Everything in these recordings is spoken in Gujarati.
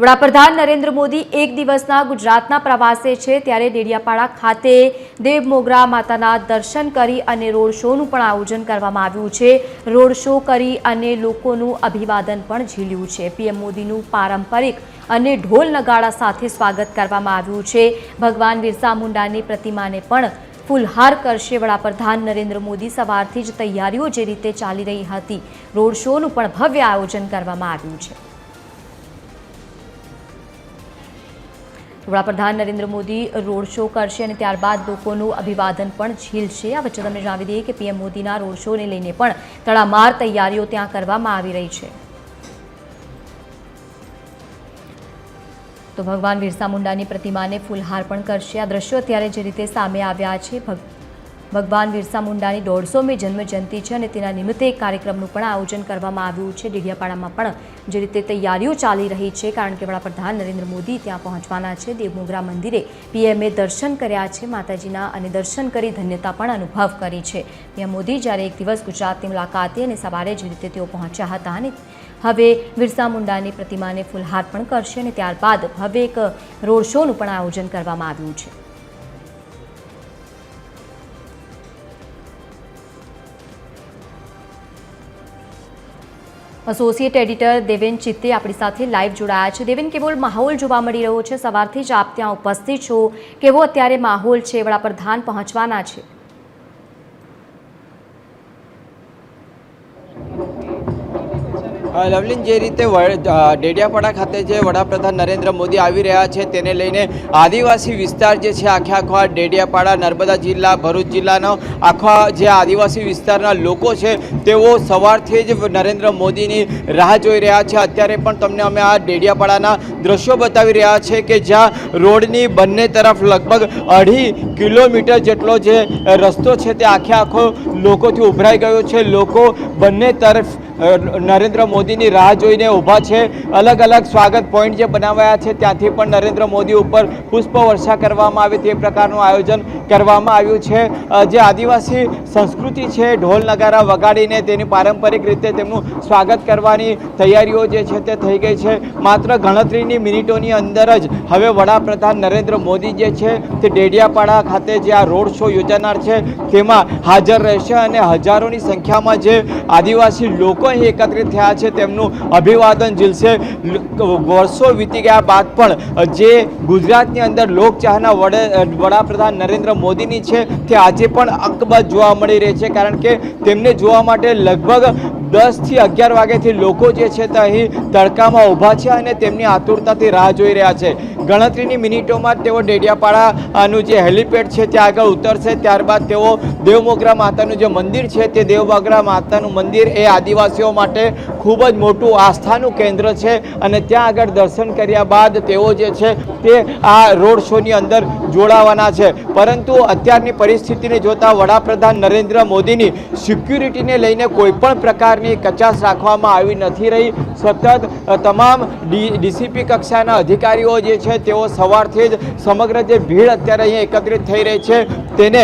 વડાપ્રધાન નરેન્દ્ર મોદી એક દિવસના ગુજરાતના પ્રવાસે છે ત્યારે ડેડિયાપાડા ખાતે દેવ મોગરા માતાના દર્શન કરી અને રોડ શોનું પણ આયોજન કરવામાં આવ્યું છે. રોડ શો કરી અને લોકોનું અભિવાદન પણ ઝીલ્યું છે. પીએમ મોદીનું પારંપરિક અને ઢોલ નગાડા સાથે સ્વાગત કરવામાં આવ્યું છે. ભગવાન બિરસા મુંડાની પ્રતિમાને પણ ફુલહાર કરશે વડાપ્રધાન નરેન્દ્ર મોદી સવારથી જ તૈયારીઓ જે રીતે ચાલી રહી હતી, રોડ શોનું પણ ભવ્ય આયોજન કરવામાં આવ્યું છે. વડાપ્રધાન નરેન્દ્ર મોદી રોડ શો કરશે અને ત્યારબાદ લોકોનું અભિવાદન પણ ઝીલશે. આ વચ્ચે તમને જણાવી દઈએ કે પીએમ મોદીના રોડ શોને લઈને પણ તડામાર તૈયારીઓ ત્યાં કરવામાં આવી રહી છે. તો ભગવાન બિરસા મુંડાની પ્રતિમાને ફૂલહાર પણ કરશે. આ દ્રશ્યો અત્યારે જે રીતે સામે આવ્યા છે, ભગ- ભગવાન બિરસા મુંડાની દોઢસોમી જન્મજયંતિ છે અને તેના નિમિત્તે એક કાર્યક્રમનું પણ આયોજન કરવામાં આવ્યું છે. ડેડિયાપાડામાં પણ જે રીતે તૈયારીઓ ચાલી રહી છે, કારણ કે વડાપ્રધાન નરેન્દ્ર મોદી ત્યાં પહોંચવાના છે. દેવમોગરા મંદિરે પીએમએ દર્શન કર્યા છે. માતાજીના અને દર્શન કરી ધન્યતા પણ અનુભવ કરી છે. પીએમ મોદી જ્યારે એક દિવસ ગુજરાતની મુલાકાતે અને સવારે જે રીતે તેઓ પહોંચ્યા હતા અને હવે બિરસા મુંડાની પ્રતિમાને ફૂલહાર પણ કરશે અને ત્યારબાદ હવે એક રોડ શોનું પણ આયોજન કરવામાં આવ્યું છે. એસોસિએટ એડિટર દેવેન ચિત્તે આપણી સાથે લાઈવ જોડાયા છે. દેવેન કેવો માહોલ જોવા મળી રહ્યો છે? સવારથી જ આપ ત્યાં ઉપસ્થિત છો. કેવો અત્યારે માહોલ છે? વડાપ્રધાન પહોંચવાના છે. લવલીન, જે રીતે ડેડિયાપાડા ખાતે જે વડાપ્રધાન નરેન્દ્ર મોદી આવી રહ્યા છે, તેને લઈને આદિવાસી વિસ્તાર જે છે, આખે આખો ડેડિયાપાડા, નર્મદા જિલ્લા, ભરૂચ જિલ્લાનો આખા જે આદિવાસી વિસ્તારના લોકો છે, તેઓ સવારથી જ નરેન્દ્ર મોદીની રાહ જોઈ રહ્યા છે. અત્યારે પણ તમને અમે આ ડેડિયાપાડાના દ્રશ્યો બતાવી રહ્યા છે કે જ્યાં રોડની બંને તરફ લગભગ અઢી કિલોમીટર જેટલો જે રસ્તો છે, તે આખે આખો લોકોથી ઉભરાઈ ગયો છે. લોકો બંને તરફ નરેન્દ્ર નરેન્દ્ર મોદીની રાહ જોઈને ઊભા છે. અલગ અલગ સ્વાગત પોઈન્ટ જે બનાવાયા છે, ત્યાંથી પણ નરેન્દ્ર મોદી ઉપર પુષ્પ વર્ષા કરવામાં આવે તે પ્રકારનું આયોજન કરવામાં આવ્યું છે. જે આદિવાસી સંસ્કૃતિ છે, ઢોલ નગારા વગાડીને તેની પારંપરિક રીતે તેમનું સ્વાગત કરવાની તૈયારીઓ જે છે તે થઈ ગઈ છે. માત્ર ગણતરીની મિનિટોની અંદર જ હવે વડાપ્રધાન નરેન્દ્ર મોદી જે છે તે ડેડિયાપાડા ખાતે જે આ રોડ શો યોજાનાર છે, તેમાં હાજર રહેશે અને હજારોની સંખ્યામાં જે આદિવાસી લોકો અહીં એકત્રિત થયા છે તેમનું અભિવાદન ઝીલશે. વર્ષો વીતી ગયા બાદ પણ જે ગુજરાતની અંદર લોકચાહના વડે વડાપ્રધાન નરેન્દ્ર મોદીની છે, તે આજે પણ અકબત જોવા મળી રહી છે. કારણ કે તેમને જોવા માટે લગભગ દસથી અગિયાર વાગ્યાથી લોકો જે છે તે અહીં તડકામાં ઊભા છે અને તેમની આતુરતાથી રાહ જોઈ રહ્યા છે. ગણતરીની મિનિટોમાં તેઓ ડેડિયાપાડાનું જે હેલિપેડ છે ત્યાં આગળ ઉતરશે. ત્યારબાદ તેઓ દેવમોગરા માતાનું જે મંદિર છે તે દેવમોગરા માતાનું મંદિર એ આદિવાસીઓ માટે ખૂબ જ મોટું આસ્થાનું કેન્દ્ર છે અને ત્યાં આગળ દર્શન કર્યા બાદ તેઓ જે છે તે આ રોડ શોની અંદર જોડાવાના છે. પરંતુ અત્યારની પરિસ્થિતિને જોતા વડાપ્રધાન નરેન્દ્ર મોદીની સિક્યુરિટીને લઈને કોઈ પણ પ્રકારની કચાશ રાખવામાં આવી નથી રહી. સતત તમામ ડીસીપી કક્ષાના અધિકારીઓ જે છે તેઓ સવારથી જ સમગ્ર જે ભીડ અત્યારે અહીંયા એકત્રિત થઈ રહી છે. તેને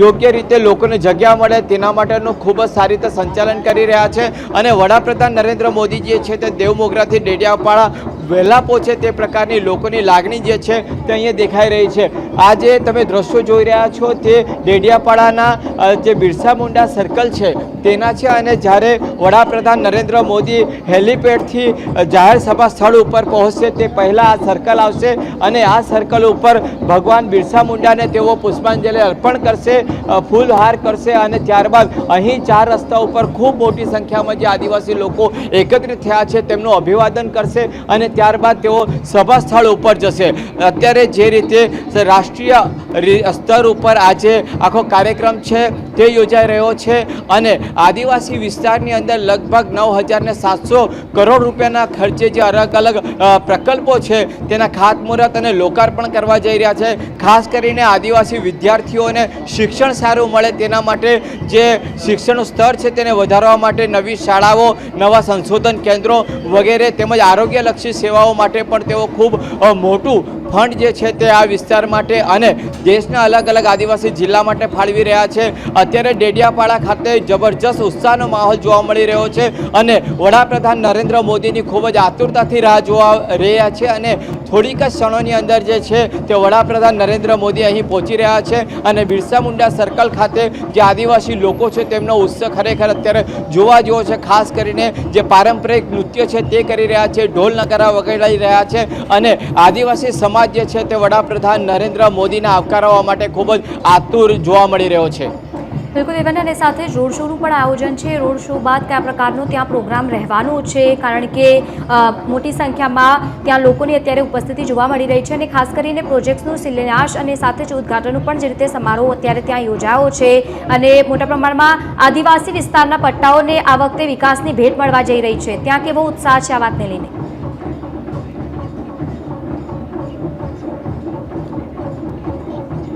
યોગ્ય રીતે લોકોને જગ્યા મળે તેના માટેનું ખૂબ જ સારી રીતે સંચાલન કરી રહ્યા છે. અને વડાપ્રધાન નરેન્દ્ર મોદી જે છે તે દેવમોગરાથી ડેડિયાપાડા વહેલા પહોંચે તે પ્રકારની લોકોની લાગણી જે છે તે અહીંયા દેખાઈ રહી છે. આ જે તમે દ્રશ્યો જોઈ રહ્યા છો તે ડેડિયાપાડાના જે બિરસા મુંડા સર્કલ છે તેના છે અને જ્યારે વડાપ્રધાન નરેન્દ્ર મોદી હેલિપેડથી જાહેર સભા સ્થળ ઉપર પહોંચશે તે પહેલાં આ સર્કલ આવશે અને આ સર્કલ ઉપર ભગવાન બિરસા મુંડાને તેઓ પુષ્પાંજલિ અર્પણ કરશે ફૂલહાર કરશે અને ત્યારબાદ અહીં ચાર રસ્તા ઉપર ખૂબ મોટી સંખ્યામાં જે આદિવાસી લોકો એકત્રિત થયા છે, તેમનું અભિવાદન કરશે અને ત્યારબાદ તેઓ સભા સ્થળ ઉપર જશે. અત્યારે જે રીતે રાષ્ટ્રીય સ્તર ઉપર આજે આખો કાર્યક્રમ છે, તે યોજાઈ રહ્યો છે અને આદિવાસી વિસ્તારની અંદર લગભગ નવ હજારને સાતસો કરોડ રૂપિયાના ખર્ચે જે અલગ અલગ પ્રકલ્પો છે, તેના ખાતમુહૂર્ત અને લોકાર્પણ કરવા જઈ રહ્યા છે. ખાસ કરીને આદિવાસી વિદ્યાર્થીઓને શિક્ષણ સારું મળે તેના માટે જે શિક્ષણનું સ્તર છે તેને વધારવા માટે નવી શાળાઓ, નવા સંશોધન કેન્દ્રો વગેરે તેમજ આરોગ્યલક્ષી સેવાઓ માટે પણ તેઓ ખૂબ મોટું ફંડ જે છે તે આ વિસ્તાર માટે અને દેશના અલગ અલગ આદિવાસી જિલ્લા માટે ફાળવી રહ્યા છે. અત્યારે ડેડિયાપાડા ખાતે જબરજસ્ત ઉત્સાહનો માહોલ જોવા મળી રહ્યો છે અને વડાપ્રધાન નરેન્દ્ર મોદીની ખૂબ જ આતુરતાથી રાહ જોવા રહ્યા છે અને થોડીક જ ક્ષણોની અંદર જે છે તે વડાપ્રધાન નરેન્દ્ર મોદી અહીં પહોંચી રહ્યા છે અને બિરસા મુંડા સર્કલ ખાતે જે આદિવાસી લોકો છે તેમનો ઉત્સવ ખરેખર અત્યારે જોવા જેવો છે, ખાસ કરીને જે પારંપરિક નૃત્ય છે તે કરી રહ્યા છે, ઢોલ નગારા વગાડી રહ્યા છે અને આદિવાસી સમાજ જે છે તે વડાપ્રધાન નરેન્દ્ર મોદીને આવકારવા માટે ખૂબ જ આતુર જોવા મળી રહ્યો છે. બિલકુલ એવન અને સાથે રોડ શોનું પણ આયોજન છે. રોડ શો બાદ કયા પ્રકારનો ત્યાં પ્રોગ્રામ રહેવાનો છે, કારણ કે મોટી સંખ્યામાં ત્યાં લોકોની અત્યારે ઉપસ્થિતિ જોવા મળી રહી છે અને ખાસ કરીને પ્રોજેક્ટ્સનું શિલાન્યાસ અને સાથે જ ઉદઘાટનનું પણ જે રીતે સમારોહ અત્યારે ત્યાં યોજાયો છે અને મોટા પ્રમાણમાં આદિવાસી વિસ્તારના પટ્ટાઓને આ વખતે વિકાસની ભેટ મળવા જઈ રહી છે. ત્યાં કેવો ઉત્સાહ છે આ વાતને લઈને?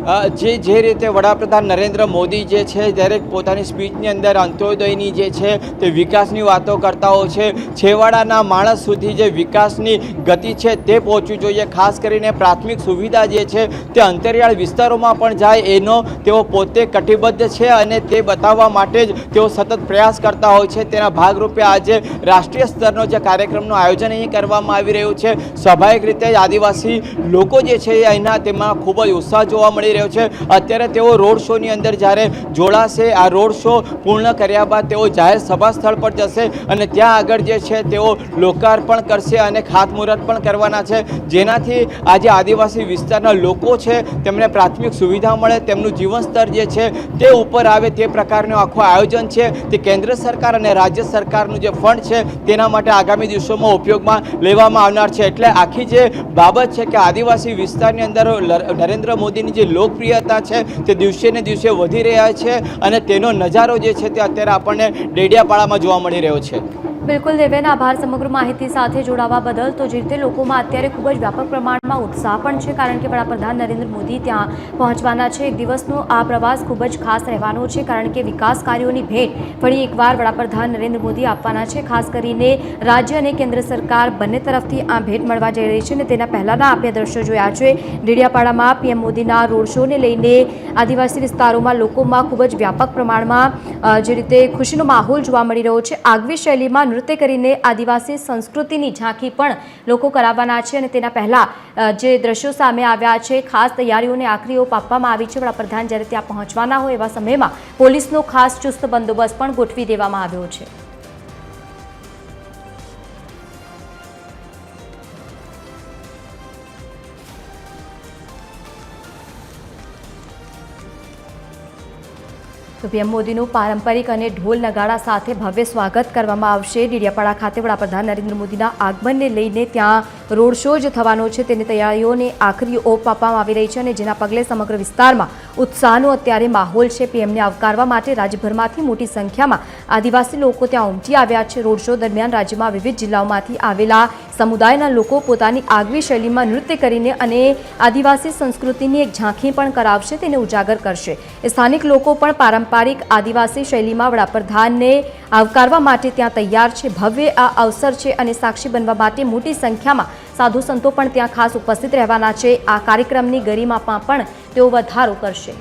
જે જે રીતે વડાપ્રધાન નરેન્દ્ર મોદી જે છે, દરેક પોતાની સ્પીચની અંદર અંત્યોદયની જે છે, તે વિકાસની વાતો કરતા હોય છે, છેવાડાના માણસ સુધી જે વિકાસની ગતિ છે, તે પહોંચવી જોઈએ. ખાસ કરીને પ્રાથમિક સુવિધા જે છે, તે અંતરિયાળ વિસ્તારોમાં પણ જાય. એનો તેઓ પોતે કટિબદ્ધ છે અને તે બતાવવા માટે જ તેઓ સતત પ્રયાસ કરતા હોય છે. તેના ભાગરૂપે આજે રાષ્ટ્રીય સ્તરનો જે કાર્યક્રમનું આયોજન અહીં કરવામાં આવી રહ્યું છે. સ્વાભાવિક રીતે આદિવાસી લોકો જે છે એ અહીંના તેમાં ખૂબ જ ઉત્સાહ જોવા મળી રહ્યો છે. અત્યારે તેઓ રોડ શોની અંદર જ્યારે જોડાશે, આ રોડ શો પૂર્ણ કર્યા બાદ તેઓ જાહેર સભા સ્થળ પર જશે અને ત્યાં આગળ જે છે તેઓ લોકાર્પણ કરશે અને ખાતમુહૂર્ત પણ કરવાના છે. જેનાથી આજે આદિવાસી વિસ્તારના લોકો છે, તેમને પ્રાથમિક સુવિધા મળે, તેમનું જીવન સ્તર જે છે તે ઉપર આવે તે પ્રકારનું આખું આયોજન છે તે કેન્દ્ર સરકાર અને રાજ્ય સરકારનું જે ફંડ છે તેના માટે આગામી દિવસોમાં ઉપયોગમાં લેવામાં આવનાર છે. એટલે આખી જે બાબત છે કે આદિવાસી વિસ્તારની અંદર નરેન્દ્ર મોદીની જે લોકપ્રિયતા છે, તે દિવસે ને દિવસે વધી રહ્યા છે અને તેનો નજારો જે છે તે અત્યારે આપણને ડેડિયાપાડામાં જોવા મળી રહ્યો છે. બિલકુલ દેવેન આભાર, સમગ્ર માહિતી સાથે જોડાવા બદલ. તો જે રીતે લોકોમાં અત્યારે ખૂબ જ વ્યાપક પ્રમાણમાં ઉત્સાહ પણ છે, કારણ કે વડાપ્રધાન નરેન્દ્ર મોદી ત્યાં પહોંચવાના છે. એક દિવસનો આ પ્રવાસ ખૂબ જ ખાસ રહેવાનો છે, કારણ કે વિકાસ કાર્યોની ભેટ ફરી એકવાર વડાપ્રધાન નરેન્દ્ર મોદી આપવાના છે. ખાસ કરીને રાજ્ય અને કેન્દ્ર સરકાર બંને તરફથી આ ભેટ મળવા જઈ રહી છે અને તેના પહેલાંના આપણે દ્રશ્યો જોયા છે. ડેડિયાપાડામાં પીએમ મોદીના રોડ શોને લઈને આદિવાસી વિસ્તારોમાં લોકોમાં ખૂબ જ વ્યાપક પ્રમાણમાં જે રીતે ખુશીનો માહોલ જોવા મળી રહ્યો છે. આગવી શૈલીમાં નૃત્ય કરીને આદિવાસી સંસ્કૃતિની ઝાંખી પણ લોકો કરાવવાના છે અને તેના પહેલાં જે દ્રશ્યો સામે આવ્યા છે, ખાસ તૈયારીઓને આખરી ઓપ આપવામાં આવી છે. વડાપ્રધાન જ્યારે ત્યાં પહોંચવાના હોય એવા સમયમાં પોલીસનો ખાસ ચુસ્ત બંદોબસ્ત પણ ગોઠવી દેવામાં આવ્યો છે. તો પીએમ મોદીનું પારંપરિક અને ઢોલ નગાડા સાથે ભવ્ય સ્વાગત કરવામાં આવશે. ડીડિયાપાડા ખાતે વડાપ્રધાન નરેન્દ્ર મોદીના આગમનને લઈને ત્યાં રોડ શો જે થવાનો છે. તેની તૈયારીઓને આખરી ઓપ આપવામાં આવી રહી છે અને જેના પગલે સમગ્ર વિસ્તારમાં ઉત્સાહનો અત્યારે માહોલ છે. પીએમને આવકારવા માટે રાજ્યભરમાંથી મોટી સંખ્યામાં આદિવાસી લોકો ત્યાં ઉમટી આવ્યા છે. રોડ શો દરમિયાન રાજ્યમાં વિવિધ જિલ્લાઓમાંથી આવેલા સમુદાયના લોકો પોતાની આગવી શૈલીમાં નૃત્ય કરીને અને આદિવાસી સંસ્કૃતિની એક ઝાંખી પણ કરાવશે, તેને ઉજાગર કરશે. સ્થાનિક લોકો પણ પારંપરિક આદિવાસી શૈલીમાં વડાપ્રધાનને આવકારવા માટે ત્યાં તૈયાર છે. ભવ્ય આ અવસર છે અને સાક્ષી બનવા માટે મોટી સંખ્યામાં સાધુ સંતો પણ ત્યાં ખાસ ઉપસ્થિત રહેવાના છે. આ કાર્યક્રમની ગરિમામાં પણ તેઓ વધારો કરશે.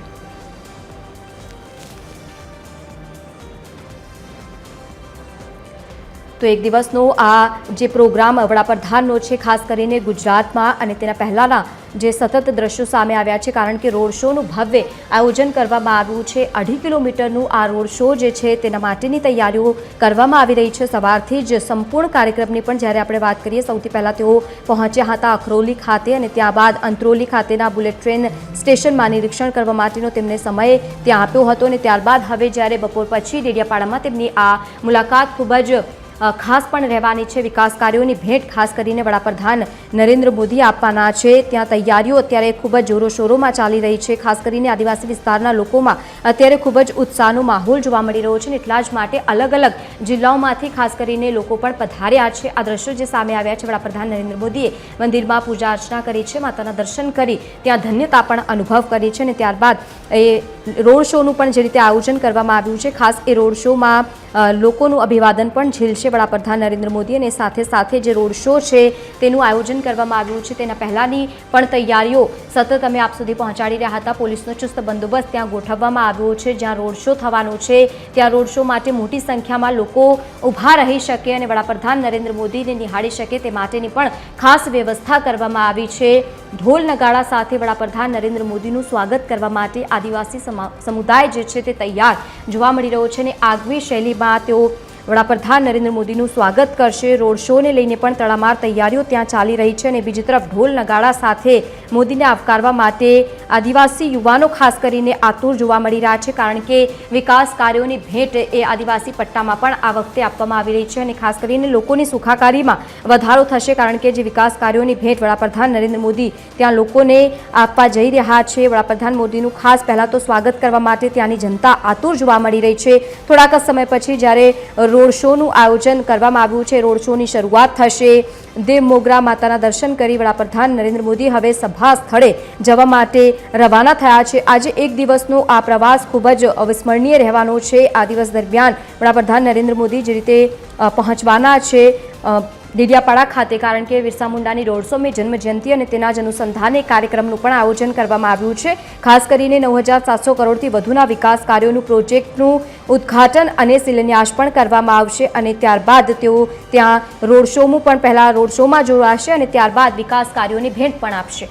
તો એક દિવસનો આ જે પ્રોગ્રામ વડાપ્રધાનનો છે, ખાસ કરીને ગુજરાતમાં અને તેના પહેલાંના જે સતત દ્રશ્યો સામે આવ્યા છે, કારણ કે રોડ શોનું ભવ્ય આયોજન કરવામાં આવ્યું છે. અઢી કિલોમીટરનું આ રોડ શો જે છે, તેના માટેની તૈયારીઓ કરવામાં આવી રહી છે. સવારથી જ સંપૂર્ણ કાર્યક્રમની પણ જ્યારે આપણે વાત કરીએ, સૌથી પહેલાં તેઓ પહોંચ્યા હતા અખરોલી ખાતે અને ત્યારબાદ અંત્રોલી ખાતેના બુલેટ ટ્રેન સ્ટેશનમાં નિરીક્ષણ કરવા માટેનો તેમને સમય ત્યાં આપ્યો હતો અને ત્યારબાદ હવે જ્યારે બપોર પછી ડેડિયાપાડામાં તેમની આ મુલાકાત ખૂબ જ ખાસ પણ રહેવાની છે વિકાસ કાર્યોની ભેટ, ખાસ કરીને વડાપ્રધાન નરેન્દ્ર મોદી આપવાના છે. ત્યાં તૈયારીઓ અત્યારે ખૂબ જ જોરોશોરોમાં ચાલી રહી છે. ખાસ કરીને આદિવાસી વિસ્તારના લોકોમાં અત્યારે ખૂબ જ ઉત્સાહનો માહોલ જોવા મળી રહ્યો છે એટલા જ માટે અલગ અલગ જિલ્લાઓમાંથી ખાસ કરીને લોકો પણ પધાર્યા છે. આ દ્રશ્યો જે સામે આવ્યા છે, વડાપ્રધાન નરેન્દ્ર મોદીએ મંદિરમાં પૂજા અર્ચના કરી છે. માતાના દર્શન કરી ત્યાં ધન્યતા પણ અનુભવ કરી છે અને ત્યારબાદ એ રોડ શોનું પણ જે રીતે આયોજન કરવામાં આવ્યું છે, ખાસ એ રોડ શોમાં લોકોનું અભિવાદન પણ ઝીલશે. વડાપ્રધાન નરેન્દ્ર મોદી અને સાથે સાથે જે રોડ શો છે, તેનું આયોજન કરવામાં આવ્યું છે. તેના પહેલાંની પણ તૈયારીઓ સતત અમે આપ સુધી પહોંચાડી રહ્યા હતા. પોલીસનો ચુસ્ત બંદોબસ્ત ત્યાં ગોઠવવામાં આવ્યો છે. જ્યાં રોડ શો થવાનો છે, ત્યાં રોડ શો માટે મોટી સંખ્યામાં લોકો ઊભા રહી શકે અને વડાપ્રધાન નરેન્દ્ર મોદીને નિહાળી શકે તે માટેની પણ ખાસ વ્યવસ્થા કરવામાં આવી છે. ઢોલ નગાડા સાથે વડાપ્રધાન નરેન્દ્ર મોદીનું સ્વાગત કરવા માટે આદિવાસી સમા- સમુદાય જે છે તે તૈયાર જોવા મળી રહ્યો છે અને આગવી શૈલીમાં તેઓ વડાપ્રધાન નરેન્દ્ર મોદીનું સ્વાગત કરશે. રોડ શોને લઈને પણ તડામાર તૈયારીઓ ત્યાં ચાલી રહી છે અને બીજી તરફ ઢોલ નગાડા સાથે મોદીને આવકારવા માટે આદિવાસી યુવાનો ખાસ કરીને આતુર જોવા મળી રહ્યા છે, કારણ કે વિકાસ કાર્યોની ભેટ એ આદિવાસી પટ્ટામાં પણ આ વખતે આપવામાં આવી રહી છે અને ખાસ કરીને લોકોની સુખાકારીમાં વધારો થશે, કારણ કે જે વિકાસ કાર્યોની ભેટ વડાપ્રધાન નરેન્દ્ર મોદી ત્યાં લોકોને આપવા જઈ રહ્યા છે. વડાપ્રધાન મોદીનું ખાસ પહેલાં તો સ્વાગત કરવા માટે ત્યાંની જનતા આતુર જોવા મળી રહી છે. થોડાક સમય પછી જ્યારે રોડ શોનું આયોજન કરવામાં આવ્યું છે, રોડ શોની શરૂઆત થશે. દેવ મોગરા માતાના દર્શન કરી વડાપ્રધાન નરેન્દ્ર મોદી હવે સભા સ્થળે જવા માટે રવાના થયા છે. આજે એક દિવસનો આ પ્રવાસ ખૂબ જ અવિસ્મરણીય રહેવાનો છે. આ દિવસ દરમિયાન વડાપ્રધાન નરેન્દ્ર મોદી જે રીતે પહોંચવાના છે ડેડિયાપાડા ખાતે, કારણ કે બિરસા મુંડાની દોઢસોમી જન્મજયંતિ અને તેના જ અનુસંધાને કાર્યક્રમનું પણ આયોજન કરવામાં આવ્યું છે. ખાસ કરીને નવ હજાર સાતસો કરોડથી વધુના વિકાસ કાર્યોનું પ્રોજેક્ટનું ઉદ્ઘાટન અને શિલાન્યાસ પણ કરવામાં આવશે અને ત્યારબાદ તેઓ ત્યાં રોડ શોમાં પણ પહેલાં રોડ શોમાં જોડાશે અને ત્યારબાદ વિકાસ કાર્યોની ભેટ પણ આપશે.